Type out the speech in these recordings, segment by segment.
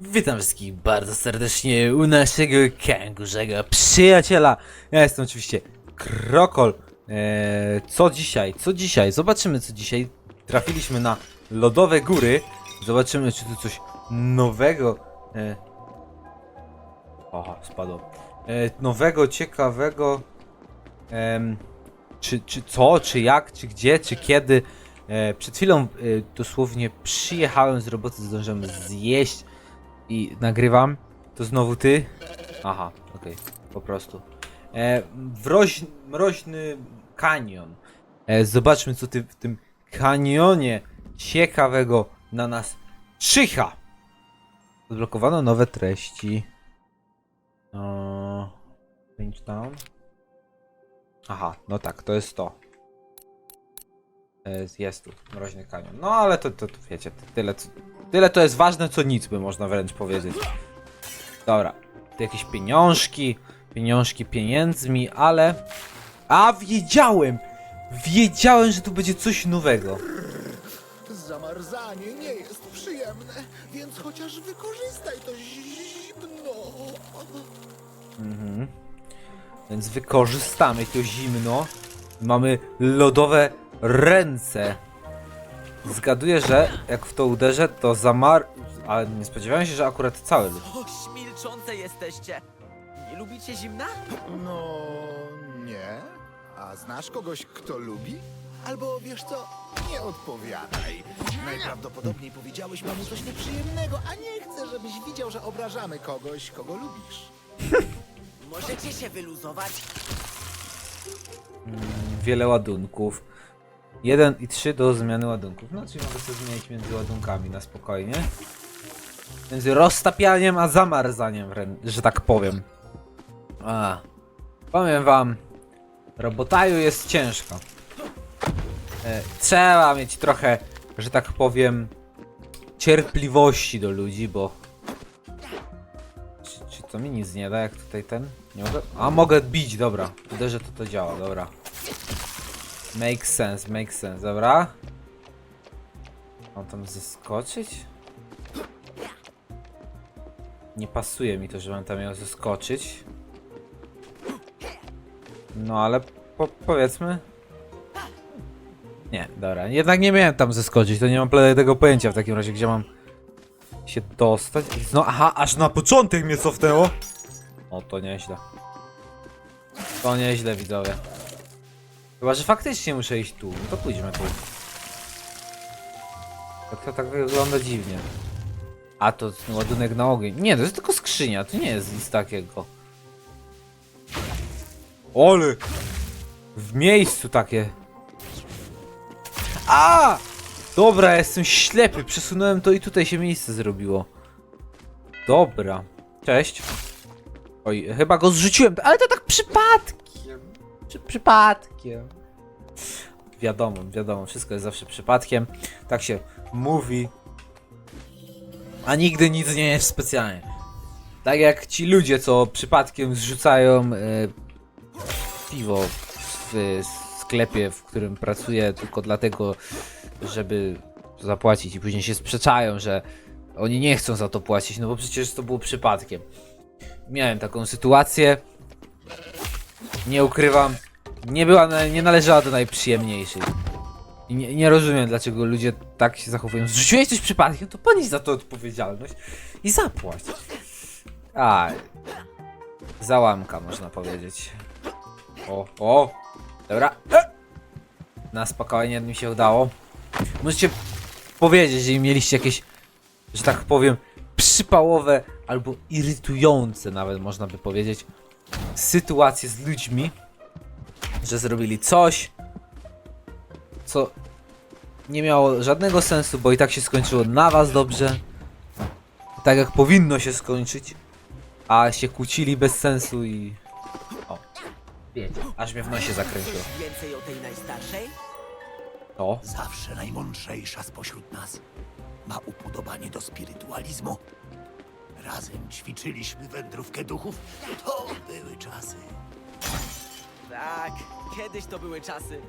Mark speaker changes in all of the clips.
Speaker 1: Witam wszystkich bardzo serdecznie u naszego kęgurzego przyjaciela. Ja jestem oczywiście Krokol. Eee, co dzisiaj? Co dzisiaj? Zobaczymy co dzisiaj. Trafiliśmy na lodowe góry. Zobaczymy czy tu coś nowego. E... Aha, spadło. E, nowego, ciekawego. Em, czy, czy co, czy jak, czy gdzie, czy kiedy. E, przed chwilą e, dosłownie przyjechałem z roboty, zdążyłem zjeść i nagrywam. To znowu ty? Aha, okej, po prostu. E, wroź, mroźny kanion. E, zobaczmy, co ty w tym kanionie ciekawego na nas czyha. Odblokowano nowe treści. O, Pinch down. Aha, no tak, to jest to. Jest, jest tu, mroźny kanion. No ale to, to, to wiecie, tyle, co, tyle to jest ważne, co nic by można wręcz powiedzieć. Dobra, tu jakieś pieniążki, pieniążki pieniędzmi, ale... A, wiedziałem! Wiedziałem, że tu będzie coś nowego.
Speaker 2: Zamarzanie nie jest przyjemne, więc chociaż wykorzystaj to zimno.
Speaker 1: Mhm. Więc wykorzystamy to zimno. Mamy lodowe ręce. Zgaduję, że jak w to uderzę, to zamar... Ale nie spodziewałem się, że akurat cały lód.
Speaker 3: O, śmilczące jesteście! Nie lubicie zimna?
Speaker 2: No nie. A znasz kogoś, kto lubi? Albo wiesz co, nie odpowiadaj. Najprawdopodobniej powiedziałeś mu coś nieprzyjemnego, a nie chcę, żebyś widział, że obrażamy kogoś, kogo lubisz.
Speaker 3: Możecie się wyluzować?
Speaker 1: Wiele ładunków. 1 i 3 do zmiany ładunków. No, czyli mogę sobie zmienić między ładunkami na spokojnie. Między roztapianiem a zamarzaniem, że tak powiem. A, powiem wam, robotaju jest ciężko. E, trzeba mieć trochę, że tak powiem, cierpliwości do ludzi, bo... Czy, czy to mi nic nie da, jak tutaj ten? Nie mogę? A, mogę bić, dobra. Uderzę, to to działa, dobra. Make sense, make sense, dobra. Mam tam zeskoczyć? Nie pasuje mi to, że mam tam miał zeskoczyć. No ale po powiedzmy. Nie, dobra. Jednak nie miałem tam zeskoczyć, to nie mam tego pojęcia w takim razie, gdzie mam się dostać. No aha, aż na początek mnie cofnęło. O, to nieźle. To nieźle, widzowie. Chyba, że faktycznie muszę iść tu. No to pójdźmy tu. Tak to tak wygląda dziwnie. A to ładunek na ogień. Nie, to jest tylko skrzynia, to nie jest nic takiego. Ole! W miejscu takie. A! Dobra, jestem ślepy. Przesunąłem to i tutaj się miejsce zrobiło. Dobra. Cześć. Oj, chyba go zrzuciłem, ale to tak przypadkiem. Przy, przypadkiem. Wiadomo, wiadomo, wszystko jest zawsze przypadkiem. Tak się mówi. A nigdy nic nie jest specjalnie. Tak jak ci ludzie, co przypadkiem zrzucają e, piwo w sklepie, w którym pracuję, tylko dlatego, żeby zapłacić i później się sprzeczają, że oni nie chcą za to płacić, no bo przecież to było przypadkiem. Miałem taką sytuację. Nie ukrywam, nie była, nie należała do najprzyjemniejszych. I nie, nie rozumiem, dlaczego ludzie tak się zachowują. Zrzuciłeś coś przypadkiem, to ponieś za to odpowiedzialność i zapłać. A, załamka można powiedzieć. O, o, dobra. Na spokojnie mi się udało. Możecie powiedzieć, jeżeli mieliście jakieś, że tak powiem, przypałowe albo irytujące nawet można by powiedzieć sytuacje z ludźmi, że zrobili coś, co nie miało żadnego sensu, bo i tak się skończyło na was dobrze, tak jak powinno się skończyć, a się kłócili bez sensu i... O, wiecie, aż mnie w nosie zakręciło.
Speaker 3: Coś więcej o tej najstarszej?
Speaker 1: To?
Speaker 4: Zawsze najmądrzejsza spośród nas. Ma upodobanie do spirytualizmu. Razem ćwiczyliśmy wędrówkę duchów. To były czasy.
Speaker 3: Tak, kiedyś to były czasy.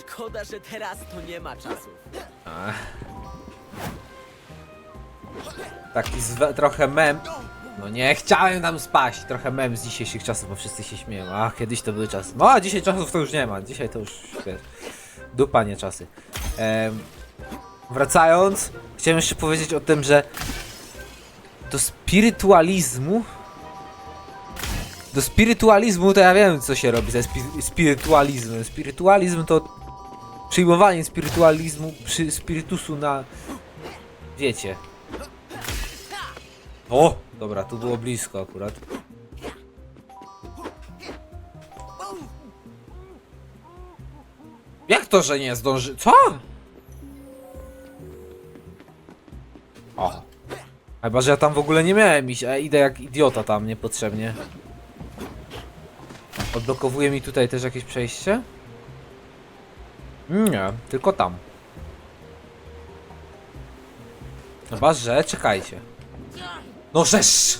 Speaker 3: Szkoda, że teraz to nie ma czasów.
Speaker 1: taki zwe, trochę mem. No nie chciałem tam spaść. Trochę mem z dzisiejszych czasów, bo wszyscy się śmieją. A kiedyś to były czasy. No a dzisiaj czasów to już nie ma. Dzisiaj to już wiesz, dupa nie czasy. Em, wracając, chciałem jeszcze powiedzieć o tym, że do spirytualizmu do spirytualizmu to ja wiem co się robi ze spi spirytualizmem. Spirytualizm to przyjmowanie spirytualizmu, przy spirytusu na... Wiecie. O! Dobra, tu było blisko akurat. Jak to, że nie zdąży... Co? Chyba, że ja tam w ogóle nie miałem iść, a idę jak idiota tam niepotrzebnie. Odblokowuje mi tutaj też jakieś przejście? Nie, tylko tam. Chyba, że czekajcie. No żeż!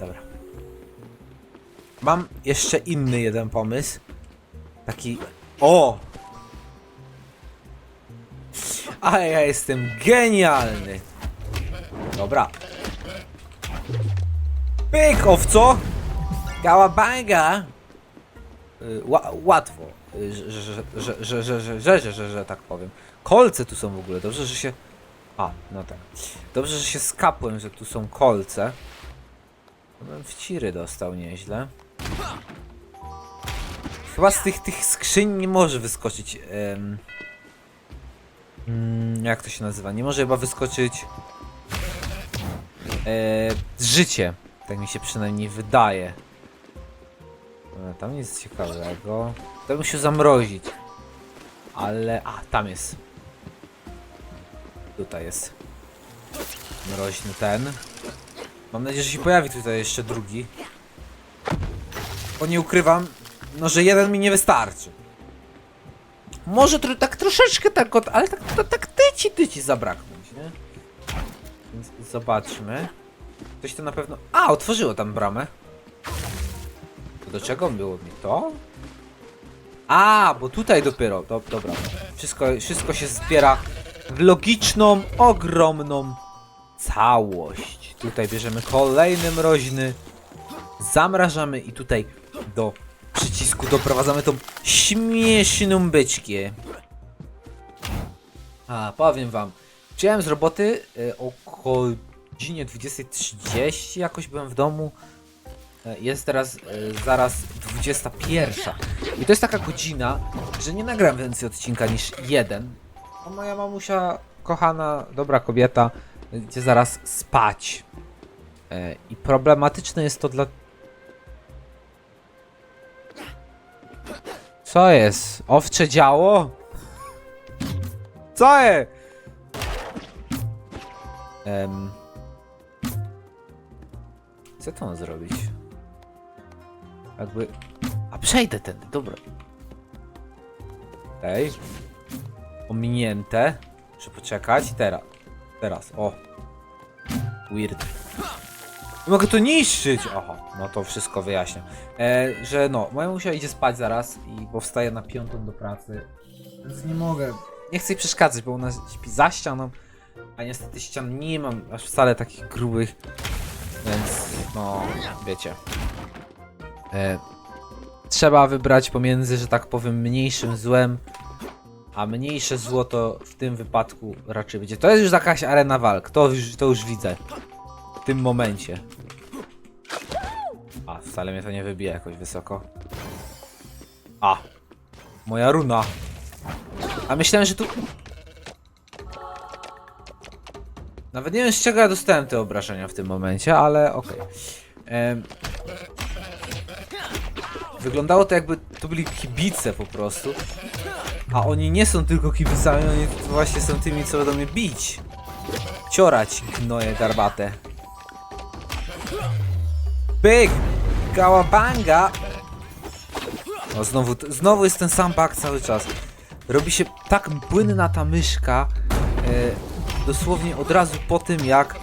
Speaker 1: Dobra. Mam jeszcze inny jeden pomysł. Taki. O! Ale ja jestem genialny! Dobra. Pyk, owco! Gałabanga! Y, ła- łatwo, y, że, że, że, że, że, że, że, że, że, że, tak powiem. Kolce tu są w ogóle, dobrze, że się... A, no tak. Dobrze, że się skapłem, że tu są kolce. No, bym wciry dostał nieźle. Chyba z tych, tych skrzyń nie może wyskoczyć... em, mm, jak to się nazywa? Nie może chyba wyskoczyć... E, życie. Tak mi się przynajmniej wydaje. E, Tam nic ciekawego. To bym się zamrozić. Ale. A, tam jest. Tutaj jest. Mroźny ten. Mam nadzieję, że się pojawi tutaj jeszcze drugi. Bo nie ukrywam, no że jeden mi nie wystarczy. Może tro, tak troszeczkę tak, od, ale tak, to, tak tyci, tyci zabraknąć, nie? Więc zobaczmy. Ktoś to na pewno... A, otworzyło tam bramę. To do czego było mi to? A, bo tutaj dopiero. Do, dobra. Wszystko, wszystko się zbiera w logiczną, ogromną całość. Tutaj bierzemy kolejny mroźny. Zamrażamy i tutaj do przycisku doprowadzamy tą śmieszną byczkę. A, powiem wam. Przyjąłem z roboty y, około godzinie 20.30 jakoś byłem w domu. E, Jest teraz e, zaraz 21. I to jest taka godzina, że nie nagram więcej odcinka niż jeden. A moja mamusia, kochana, dobra kobieta, idzie zaraz spać. E, I problematyczne jest to dla... Co jest? Owcze działo? Co jest? Em... Co to mam zrobić? Jakby... A przejdę tędy, dobra. Okej. Ominięte. Muszę poczekać. Teraz. Teraz, o. Weird. Nie mogę to niszczyć! Aha, no to wszystko wyjaśniam. E, że no, moja musia idzie spać zaraz i bo wstaje na piątą do pracy. Więc nie mogę. Nie chcę jej przeszkadzać, bo ona śpi za ścianą. A niestety ścian nie mam aż wcale takich grubych. Więc no, wiecie. E, trzeba wybrać pomiędzy, że tak powiem, mniejszym złem, a mniejsze zło to w tym wypadku raczej będzie. To jest już jakaś arena walk, to już, to już widzę. Tym momencie. A, wcale mnie to nie wybije jakoś wysoko. A, moja runa. A myślałem, że tu... Nawet nie wiem z czego ja dostałem te obrażenia w tym momencie, ale okej. Em, Wyglądało to jakby to byli kibice po prostu. A oni nie są tylko kibicami, oni właśnie są tymi, co będą mnie bić. Ciorać gnoje garbate. Pyk! Kałabanga! O, znowu, znowu jest ten sam bug cały czas. Robi się tak płynna ta myszka, e, dosłownie od razu po tym jak...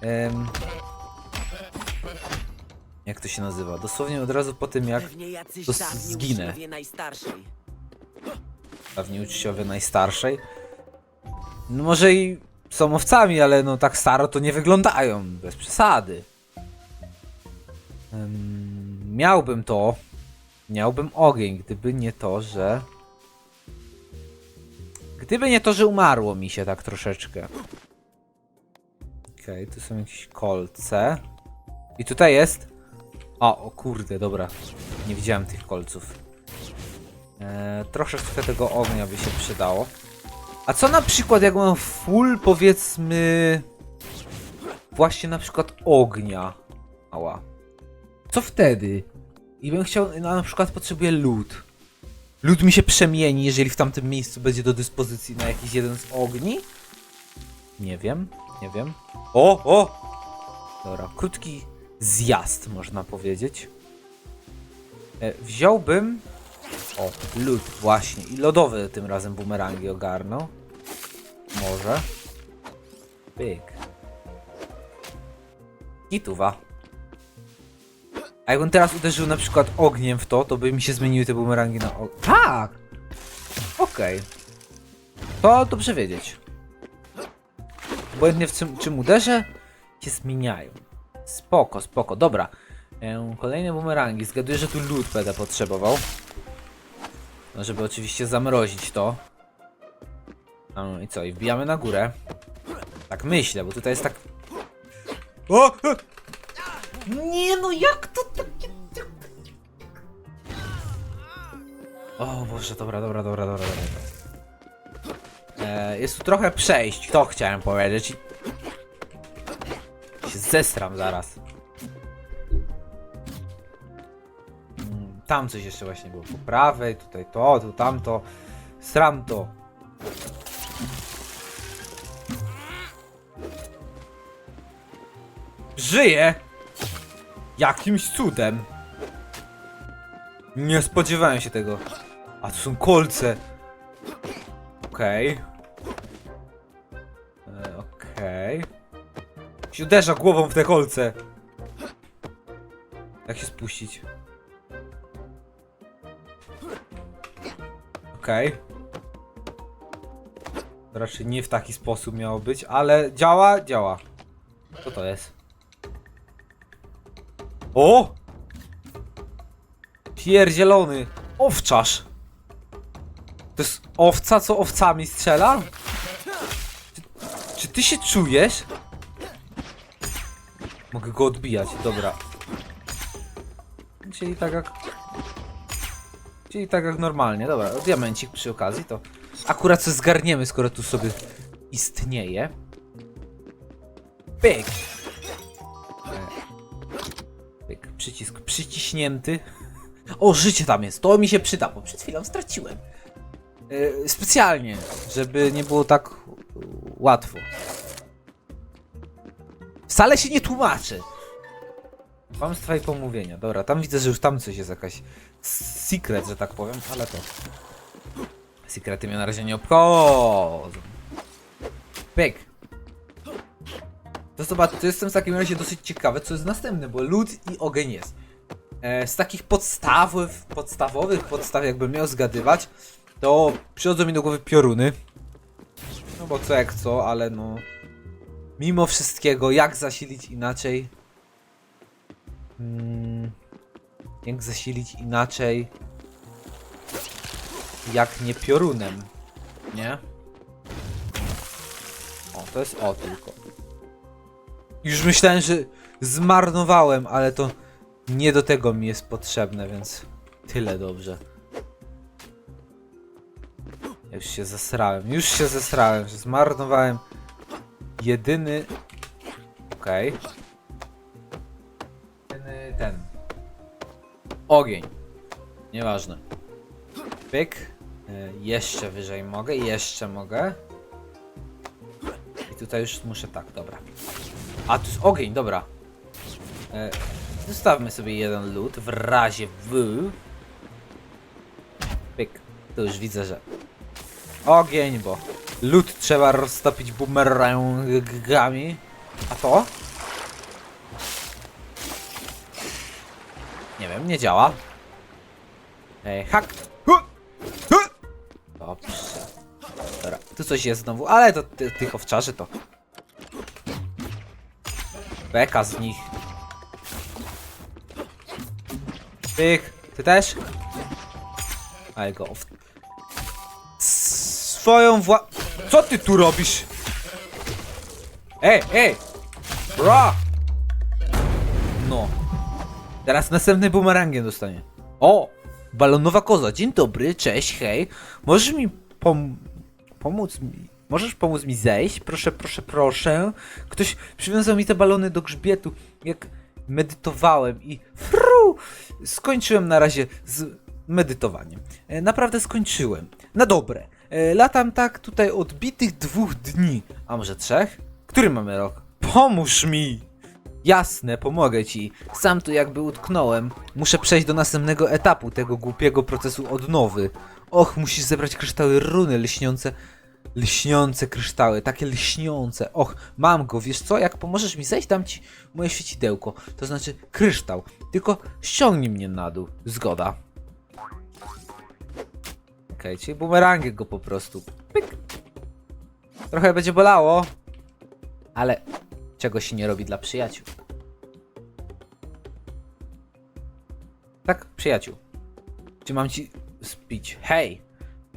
Speaker 1: em, jak to się nazywa? Dosłownie od razu po tym jak to zginę. dawni uczciowie najstarszej. No może i są owcami, ale no tak staro to nie wyglądają. Bez przesady. Ym, miałbym to. Miałbym ogień, gdyby nie to, że... Gdyby nie to, że umarło mi się tak troszeczkę. Okej, tu są jakieś kolce. I tutaj jest... O, o kurde, dobra. Nie widziałem tych kolców. Eee, troszeczkę tego ognia by się przydało. A co na przykład jak mam full powiedzmy... Właśnie na przykład ognia. Ała. Co wtedy? I bym chciał, no, na przykład potrzebuję lód. Lód mi się przemieni, jeżeli w tamtym miejscu będzie do dyspozycji na jakiś jeden z ogni? Nie wiem, nie wiem. O, o! Dobra, krótki zjazd, można powiedzieć. E, wziąłbym... O, lód, właśnie. I lodowe tym razem bumerangi ogarnął. Może. Pyk. I A jakbym teraz uderzył na przykład ogniem w to, to by mi się zmieniły te bumerangi na og... Tak! Okej. To dobrze wiedzieć. Obojętnie w czym, czym uderzę, się zmieniają. Spoko, spoko. Dobra. E, kolejne bumerangi. Zgaduję, że tu lód będę potrzebował. No, żeby oczywiście zamrozić to. No i co? I wbijamy na górę. Tak myślę, bo tutaj jest tak... O! Nie no, jak to O Boże, dobra, dobra, dobra, dobra, dobra. E, jest tu trochę przejść, to chciałem powiedzieć. Się zestram zaraz. Mm, Tam coś jeszcze właśnie było po prawej, tutaj to, tu tamto. Sram to. Żyje! Jakimś cudem. Nie spodziewałem się tego. A tu są kolce. Okej. E, Okej. Się uderza głową w te kolce. Jak się spuścić? Okej. To Raczej nie w taki sposób miało być, ale działa, działa. Co to jest? O! Pierdzielony owczarz. Owca, co owcami strzela? Czy, czy ty się czujesz? Mogę go odbijać, dobra. Czyli tak jak... Czyli tak jak normalnie, dobra. Diamencik przy okazji, to akurat co zgarniemy, skoro tu sobie istnieje. Pyk! Pyk, przycisk przyciśnięty. O, życie tam jest, to mi się przyda, bo przed chwilą straciłem. Yy, specjalnie, żeby nie było tak yy, łatwo. Wcale się nie tłumaczy. Kłamstwa i pomówienia. Dobra, tam widzę, że już tam coś jest jakaś secret, że tak powiem, ale to... Sekrety mnie na razie nie obchodzą. Pyk. To zobacz, to jestem w takim razie dosyć ciekawy, co jest następne, bo lód i ogień jest. E, z takich podstawowych, podstawowych podstaw, jakbym miał zgadywać, to przychodzą mi do głowy pioruny. No bo co jak co, ale no... Mimo wszystkiego, jak zasilić inaczej? Mm, jak zasilić inaczej? Jak nie piorunem, nie? O, to jest o tylko. Już myślałem, że zmarnowałem, ale to nie do tego mi jest potrzebne, więc tyle dobrze. Już się zesrałem, już się zesrałem, że zmarnowałem jedyny... Okej. Jedyny ten. Ogień. Nieważne. Pyk. E, jeszcze wyżej mogę, jeszcze mogę. I tutaj już muszę tak, dobra. A, tu jest ogień, dobra. E, zostawmy sobie jeden lód w razie w. Pyk. To już widzę, że ogień, bo lód trzeba roztopić bumerangami. A to? Nie wiem, nie działa. Ej, hak. Dobrze. Dobra, tu coś jest znowu, ale to ty, tych owczarzy to... Beka z nich. Pyk, ty też? Ale go. Swoją wła... Co ty tu robisz? Ej, ej! Bra! No. Teraz następny bumerangiem dostanie. O! Balonowa koza. Dzień dobry, cześć, hej. Możesz mi pom... pomóc mi... Możesz pomóc mi zejść? Proszę, proszę, proszę. Ktoś przywiązał mi te balony do grzbietu, jak medytowałem i fru! Skończyłem na razie z medytowaniem. E, Naprawdę skończyłem. Na dobre. E, Latam tak tutaj od bitych dwóch dni. A może trzech? Który mamy rok? Pomóż mi! Jasne, pomogę ci. Sam tu jakby utknąłem. Muszę przejść do następnego etapu tego głupiego procesu odnowy. Och, musisz zebrać kryształy runy lśniące. Lśniące kryształy, takie lśniące. Och, mam go, wiesz co? Jak pomożesz mi zejść, dam ci moje świecidełko. To znaczy kryształ. Tylko ściągnij mnie na dół. Zgoda. Czyli bumerangiem go po prostu. Pyk. Trochę będzie bolało. Ale czego się nie robi dla przyjaciół. Tak, przyjaciół. Czy mam ci spić? Hej!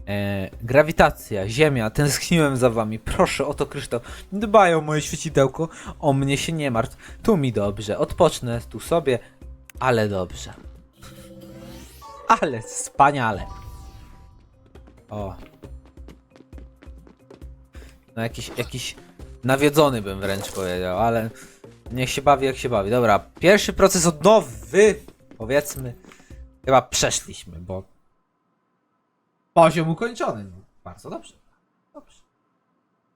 Speaker 1: E, grawitacja, ziemia, tęskniłem za wami. Proszę, oto kryształ. Dbaj o moje świecidełko. O mnie się nie martw. Tu mi dobrze. Odpocznę tu sobie, ale dobrze. Ale wspaniale. O. No jakiś, jakiś nawiedzony bym wręcz powiedział, ale niech się bawi jak się bawi. Dobra, pierwszy proces odnowy, powiedzmy, chyba przeszliśmy, bo poziom ukończony. No, bardzo dobrze. Dobrze.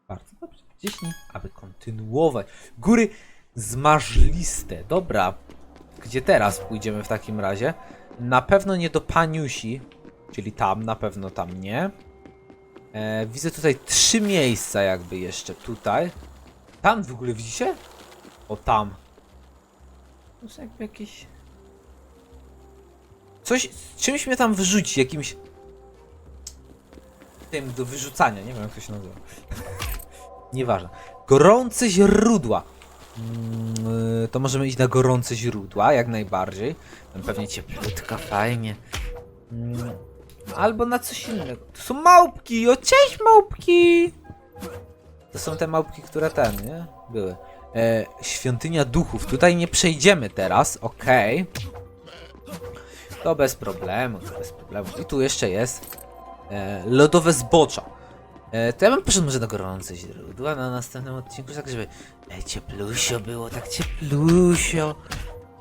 Speaker 1: Bardzo dobrze. Wciśnij, aby kontynuować. Góry zmarzliste. Dobra. Gdzie teraz pójdziemy w takim razie? Na pewno nie do Paniusi, czyli tam, na pewno tam nie. E, widzę tutaj trzy miejsca jakby jeszcze tutaj. Tam w ogóle widzicie? O tam. To jest jakby jakieś... Coś, czymś mnie tam wyrzuci, jakimś... Tym do wyrzucania, nie wiem jak to się nazywa. Nieważne. Gorące źródła. Mm, to możemy iść na gorące źródła, jak najbardziej. Tam pewnie cieplutka, fajnie. Mm, Albo na coś innego. To są małpki! O, cześć małpki! To są te małpki, które ten, nie? Były. E, świątynia duchów. Tutaj nie przejdziemy teraz, okej. To bez problemu, to bez problemu. I tu jeszcze jest e, lodowe zbocza. E, to ja bym poszedł może na gorące źródła na następnym odcinku, tak żeby e, cieplusio było, tak cieplusio.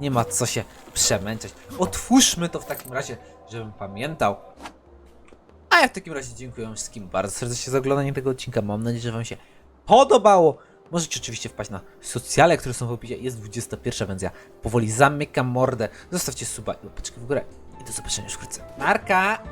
Speaker 1: Nie ma co się przemęczać. Otwórzmy to w takim razie, żebym pamiętał. A ja w takim razie dziękuję wszystkim bardzo serdecznie za oglądanie tego odcinka. Mam nadzieję, że Wam się podobało. Możecie oczywiście wpaść na socjale, które są w opisie. Jest 21, więc ja powoli zamykam mordę. Zostawcie suba i łapeczkę w górę. I do zobaczenia już wkrótce. Marka!